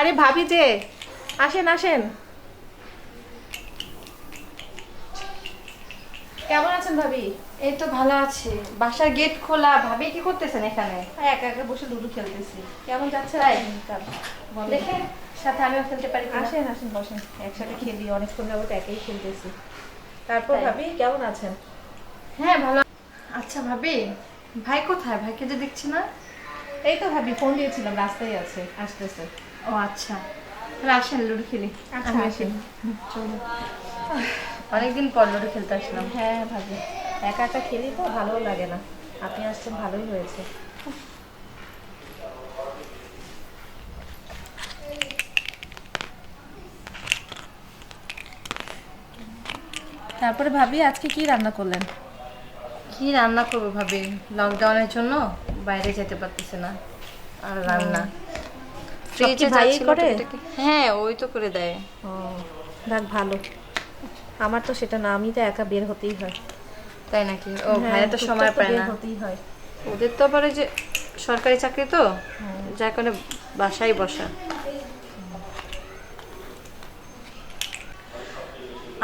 আরে ভাবি যে আসেন আসেন। কেমন আছেন ভাবি? এই তো ভালো আছি। বাসার গেট খোলা। ভাবি কি করতেছেন এখানে? একা একা বসে লুডু খেলতেছি। কেমন যাচ্ছে তাই? দিনকাল? দেখে সাথে আমিও খেলতে পারি আসেন আসেন বসেন। একসাথে খেলি অনেকক্ষণ যাবত একাই খেলতেছি। তারপর ভাবি কেমন আছেন? হ্যাঁ ভালো। আচ্ছা ভাবি ভাই কোথায়? ভাইকে যে দেখছি না। এই তো ভাবি ফোন দিয়েছিলাম রাস্তায় আছে আসতেছে। ও আচ্ছা। তাহলে আসেন লুডো খেলি। আচ্ছা, আমি আসি। চলো। অনেকদিন পর লুডো খেলতে আসলাম। হ্যাঁ ভাবি। একা একা খেলি তো ভালো লাগে না। আপনি আসছেন ভালোই হয়েছে। তারপরে ভাবি আজকে কি রান্না করলেন? কি রান্না করব ভাবি? লকডাউনের জন্য বাইরে যেতে পারতেছে না। আর রান্না। ফ্রিজে যাচ্ছিল করে? হ্যাঁ ওই তো করে দেয়। ও যাক ভালো। আমার তো সেটা না আমি তো একা বের হতেই হয়। তাই নাকি? ও হ্যাঁ, ভাইয়া তো সময় পায় না। হতেই হয়। ওদের তো আবার যে সরকারি চাকরি তো যার কারণে বাসায় বসা।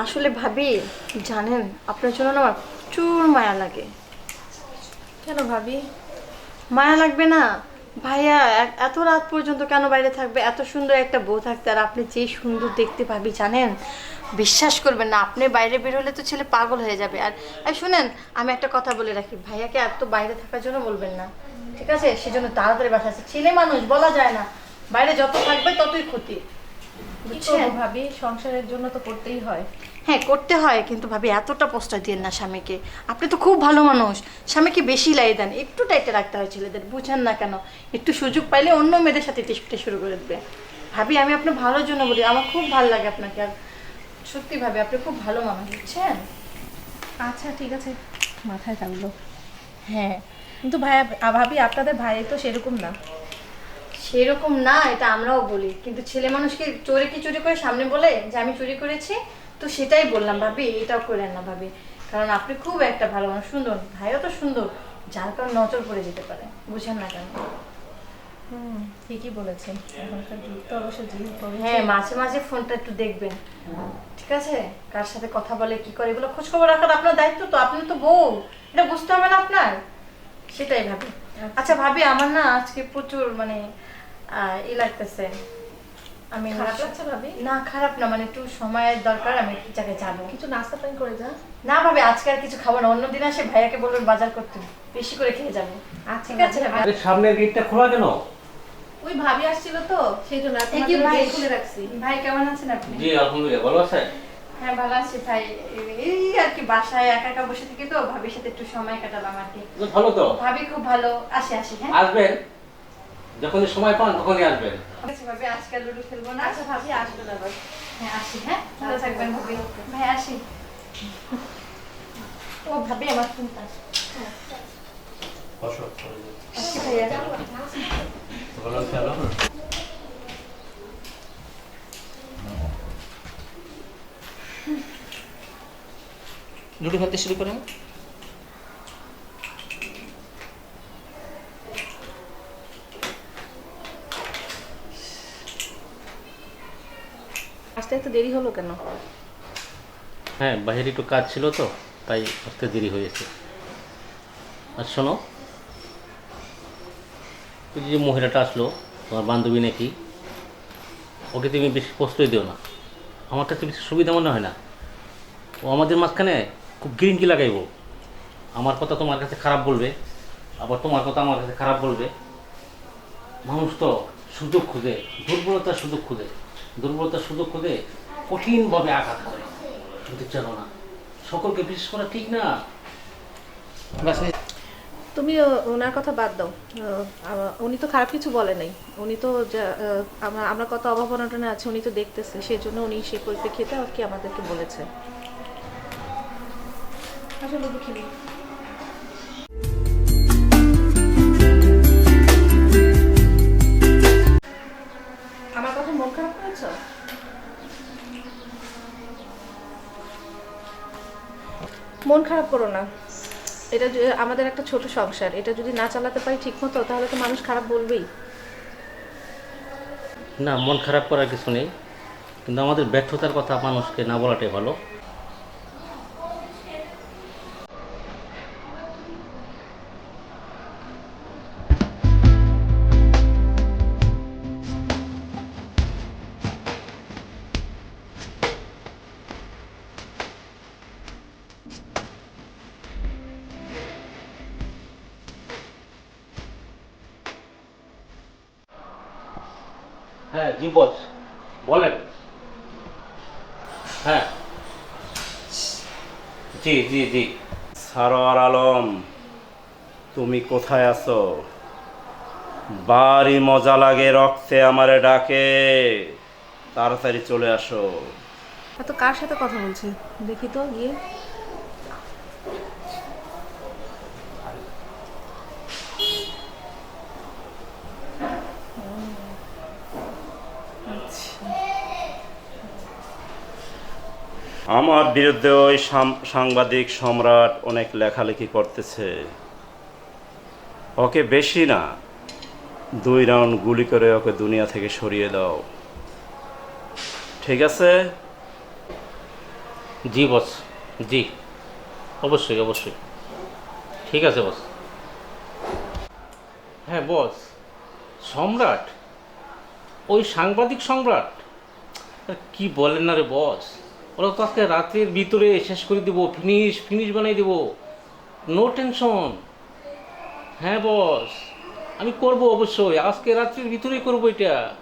আসলে ভাবি জানেন আপনার জন্য না আমার প্রচুর মায়া লাগে। কেন ভাবি? মায়া লাগবে না। ভাইয়া এত রাত পর্যন্ত কেন বাইরে থাকবে? এত সুন্দর একটা বউ থাকতে আর আপনি যে সুন্দর দেখতে পাবি জানেন? বিশ্বাস করবেন না আপনি বাইরে বের হলে তো ছেলে পাগল হয়ে যাবে। আর শুনেন আমি একটা কথা বলে রাখি ভাইয়াকে এত বাইরে থাকার জন্য বলবেন না ঠিক আছে? সেজন্য তাড়াতাড়ি বাসা আছে ছেলে মানুষ বলা যায় না। বাইরে যত থাকবে ততই ক্ষতি বুঝছেন? ভাবি? সংসারের জন্য তো করতেই হয়। হ্যাঁ করতে হয় কিন্তু ভাবি এতটা প্রশ্রয় দিন না স্বামীকে। আপনি তো খুব ভালো মানুষ। স্বামীকে বেশি লাই দেন। একটু টাইটে রাখতে হয় ছেলেদের বুঝেন না কেন। একটু সুযোগ পাইলে অন্য মেয়েদের সাথে টিসপিটে শুরু করে দেবে। ভাবি আমি আপনার ভালোর জন্য বলি আমার খুব ভালো লাগে আপনাকে। আর সত্যি ভাবি আপনি খুব ভালো মানুষ বুঝছেন? আচ্ছা ঠিক আছে। মাথায় থাকল। হ্যাঁ। কিন্তু ভাইয়া আ- ভাবি আপনাদের ভাই তো সেরকম না। সেরকম না এটা আমরাও বলি। কিন্তু ছেলে মানুষকে চোরে কি চুরি করে সামনে বলে যে আমি চুরি করেছি? তো সেটাই বললাম ভাবি এটাও করেন না ভাবি। কারণ আপনি খুব একটা ভালো মানুষ সুন্দর। ভাইও তো সুন্দর। যার কারণ নজর পড়ে যেতে পারে। বুঝেন না কেন? হুম ঠিকই বলেছেন। এখনকার যুগ তো অবশ্য হ্যাঁ মাঝে মাঝে ফোনটা একটু দেখবেন। ঠিক আছে? কার সাথে কথা বলে কি করে এগুলো খোঁজ খবর রাখার আপনার দায়িত্ব তো। আপনি তো বউ। এটা বুঝতে হবে না আপনার। সেটাই ভাবি। আচ্ছা। ভাবি আমার না আজকে প্রচুর মানে ই লাগতেছে। আমি খারাপ লাগছে ভাবি? না খারাপ না মানে একটু সময়ের দরকার আমি একটু জায়গায় যাব কিছু নাস্তা পানি করে যা। না ভাবি আজকে আর কিছু খাব না অন্যদিন আসে ভাইয়াকে বলবেন বাজার করতে বেশি করে খেয়ে যাব। আচ্ছা ঠিক আছে। আরে সামনের গেটটা খোলা কেন? ওই ভাবি আসছিল তো সেই জন্য এ কি ভাই? খুলে রাখছি। ভাই কেমন আছেন আপনি? জি আলহামদুলিল্লাহ ভালো আছে হ্যাঁ ভালো আছি ভাই। এই আর কি বাসায় একা একা বসে থাকি তো ভাবির সাথে একটু সময় কাটালাম আর কি। ভালো তো? ভাবি খুব ভালো আসি আসি হ্যাঁ। আসবেন? যখনই সময় পান তখনই আসবেন। ভাবি আজকাল লুডু খেলব না? আচ্ছা ভাবি আসবেন আবার। হ্যাঁ আসি হ্যাঁ? ভালো থাকবেন ভাবি। ভাই আসি। ও ভাবি আমার ভালো আল্লাহ লুডো খেলতে শুরু করেন। আসতে একটু দেরি হলো কেন? হ্যাঁ বাইরে একটু কাজ ছিল তো, তাই আসতে দেরি হয়েছে। আর শোনো ওই যে মহিলাটা আসলো, তোমার বান্ধবী নাকি, ওকে তুমি বেশি প্রশ্রয় দিও না। আমার কাছে বেশি সুবিধা মনে হয় না। ও আমাদের মাঝখানে খুব গ্রিনকি লাগাইব। আমার কথা তোমার কাছে খারাপ বলবে, আবার তোমার কথা আমার কাছে খারাপ বলবে। মানুষ তো সুযোগ খুঁজে, দুর্বলতার সুযোগ খুঁজে। দুর্বলতার সুযোগ খুঁজে কঠিনভাবে আঘাত করে। কিন্তু জানো না। সকলকে বিশ্বাস করা ঠিক না? তুমি ওনার কথা বাদ দাও। উনি তো খারাপ কিছু বলে নাই। উনি তো যা- আমরা আমরা কত অভাব অনটনে আছে উনি তো দেখতেছে। সেই জন্য উনি সেই পরিপ্রেক্ষিতে আর কি আমাদেরকে বলেছে। আসলে লুডো মন খারাপ করো না। এটা আমাদের একটা ছোট সংসার, এটা যদি না চালাতে পারি ঠিক মতো তাহলে তো মানুষ খারাপ বলবেই। না, মন খারাপ করার কিছু নেই। কিন্তু আমাদের ব্যর্থতার কথা মানুষকে না বলাটাই ভালো। জি বলেন। হ্যাঁ। জি জি জি। সারোয়ার আলম, তুমি কোথায় আছো? বাড়ি মজা লাগে, রক্তে আমারে ডাকে। তাড়াতাড়ি চলে আসো। এত কার সাথে কথা বলছে? দেখি তো, গিয়ে। আমার বিরুদ্ধে ওই সাংবাদিক সম্রাট অনেক লেখালেখি করতেছে। ওকে বেশি না, দুই রাউন্ড গুলি করে ওকে দুনিয়া থেকে সরিয়ে দাও। ঠিক আছে? জি, বস। জি। অবশ্যই অবশ্যই। ঠিক আছে, বস। হ্যাঁ বস। সম্রাট? ওই সাংবাদিক সম্রাট? কি বলেন না রে, বস? ওরা তো আজকে রাতের ভিতরে শেষ করে দিব ফিনিশ ফিনিশ বানাই দেব। নো টেনশন হ্যাঁ বস আমি করব অবশ্যই, আজকে রাত্রির ভিতরেই করব এটা।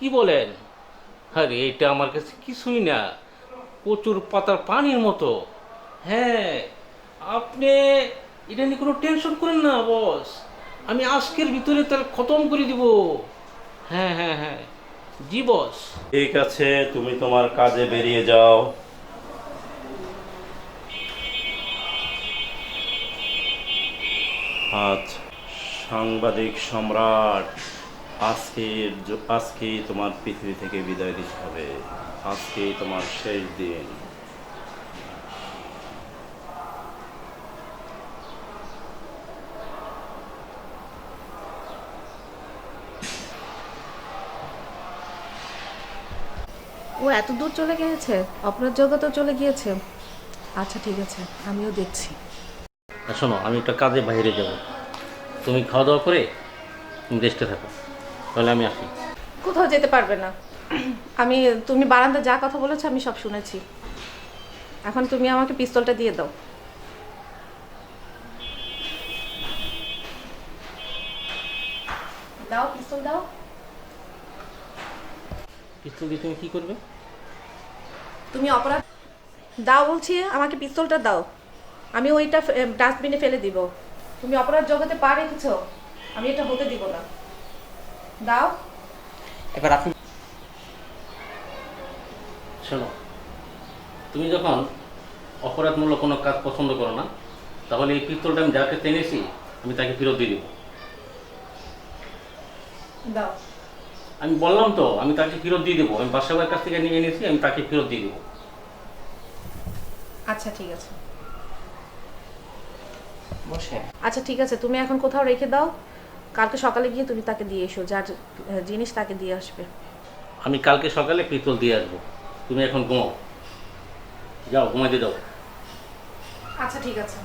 কি বলেন? আরে, এটা আমার কাছে কিছুই না। প্রচুর পাতার পানির মতো। হ্যাঁ আপনি এটা নিয়ে কোনো টেনশন করেন না বস আমি আজকের ভিতরে তার খতম করে দিব। হ্যাঁ হ্যাঁ হ্যাঁ। জি বস ঠিক আছে, তুমি তোমার কাজে বেরিয়ে যাও। আজ সাংবাদিক সম্রাট, আজকের আজকে তোমার পৃথিবী থেকে বিদায় দিতে হবে। আজকেই তোমার শেষ দিন। ও এত দূর চলে গিয়েছে? অপরাধ জগতেও চলে গিয়েছে? আচ্ছা ঠিক আছে আমিও দেখছি। আর শোনো আমি একটা কাজে বাইরে যাব। তুমি খাওয়া দাওয়া করে তুমি রেস্টে থাকো। তাহলে আমি আসি। কোথাও যেতে পারবে না। আমি তুমি বারান্দা যা কথা বলেছ আমি সব শুনেছি। এখন তুমি আমাকে পিস্তলটা দিয়ে দাও। দাও পিস্তল দাও। পিস্তল দিয়ে তুমি কী করবে? তুমি অপরাধ দাও বলছি আমাকে পিস্তলটা দাও। আমি ওইটা ডাস্টবিনে ফেলে দিব। তুমি অপরাধ জগতে পা রেখেছো আমি এটা হতে দিব না। দাও। এবার আপনি শোনো তুমি যখন অপরাধমূলক কোনো কাজ পছন্দ করো না তাহলে এই পিস্তলটা আমি যাকে টেনেছি আমি তাকে ফেরত দিয়ে দেবো। দাও। আমি বললাম তো আমি তাকে ফেরত দিয়ে দেবো। আমি বাসাবার কাছ থেকে নিয়ে এনেছি আমি তাকে ফেরত দিয়ে দেবো। আচ্ছা ঠিক আছে। বসে। আচ্ছা ঠিক আছে তুমি এখন কোথাও রেখে দাও। কালকে সকালে গিয়ে তুমি তাকে দিয়ে এসো যার জিনিস তাকে দিয়ে আসবে। আমি কালকে সকালে পিস্তল দিয়ে আসব। তুমি এখন ঘুমাও। যাও ঘুমাইতে যাও আচ্ছা ঠিক আছে।